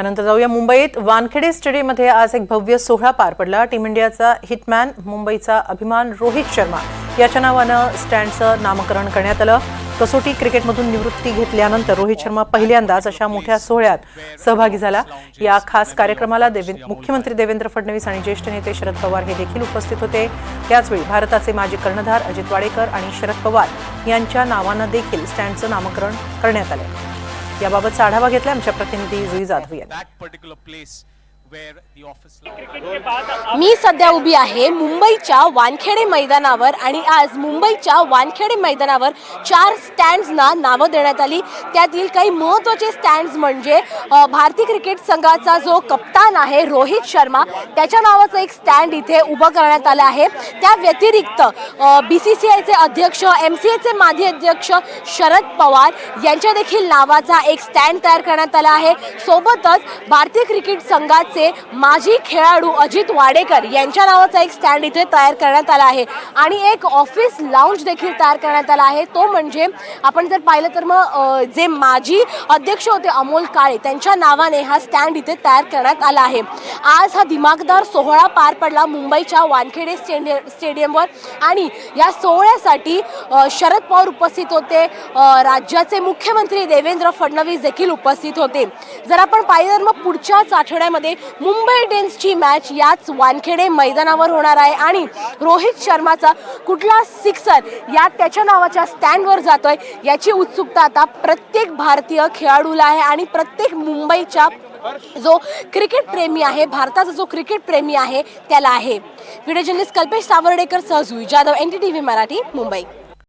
यानंतर जाऊया मुंबईत. वानखेडे स्टेडियममध्ये आज एक भव्य सोहळा पार पडला. टीम इंडियाचा हिटमॅन मुंबईचा अभिमान रोहित शर्मा याच्या नावानं स्टँडचं नामकरण करण्यात आलं. कसोटी क्रिकेटमधून निवृत्ती घेतल्यानंतर रोहित शर्मा पहिल्यांदाच अशा मोठ्या सोहळ्यात सहभागी झाला. या खास कार्यक्रमाला देवे मुख्यमंत्री देवेंद्र फडणवीस आणि ज्येष्ठ नेते शरद पवार हे देखील उपस्थित होते. त्याचवेळी भारताचे माजी कर्णधार अजित वाडेकर आणि शरद पवार यांच्या नावानं देखील स्टँडचं नामकरण करण्यात आलं. याबाबतचा आढावा घेतला आमच्या प्रतिनिधी जुई जाधव यांनी. मी सध्या उभी आहे मुंबईच्या वानखेडे मैदानावर आणि आज मुंबईच्या वानखेडे मैदानावर चार स्टँड्सना नावं देण्यात आली. त्यातील काही महत्त्वाचे स्टँड्स म्हणजे भारतीय क्रिकेट संघाचा जो कप्तान आहे रोहित शर्मा त्याच्या नावाचं एक स्टँड इथे उभं करण्यात आलं आहे. त्या व्यतिरिक्त बी सी सी आयचे अध्यक्ष एम सी एचे माजी अध्यक्ष शरद पवार यांच्या देखील नावाचा एक स्टँड तयार करण्यात आला आहे. सोबतच भारतीय क्रिकेट संघाचे माजी खेळाडू अजित वाडेकर यांच्या नावाचा एक स्टँड इथे तयार करण्यात आला आहे. आणि एक ऑफिस लाऊंज देखील तयार करण्यात आला आहे. तो म्हणजे आपण जर पाहिलं तर मग जे माजी अध्यक्ष होते अमोल काळे त्यांच्या नावाने हा स्टँड इथे तयार करण्यात आला आहे. आज हा दिमागदार सोहळा पार पडला मुंबईच्या वानखेडे स्टेडिय स्टेडियमवर. आणि या सोहळ्यासाठी शरद पवार उपस्थित होते. राज्याचे मुख्यमंत्री देवेंद्र फडणवीस देखील उपस्थित होते. जर आपण पाहिलं तर मग पुढच्याच आठवड्यामध्ये मुंबई इंडियन्सची मॅच याच वानखेडे मैदानावर होणार आहे. आणि रोहित शर्माचा कुठला सिक्सर या त्याच्या नावाच्या स्टँडवर जातोय. याची उत्सुकता आता प्रत्येक भारतीय खेळाडूला आहे आणि प्रत्येक मुंबईच्या जो क्रिकेट प्रेमी आहे भारताचा जो क्रिकेट प्रेमी आहे त्याला आहे. Video journalist Kalpesh Sawardekar सहजू Jadhav N T V Marathi Mumbai.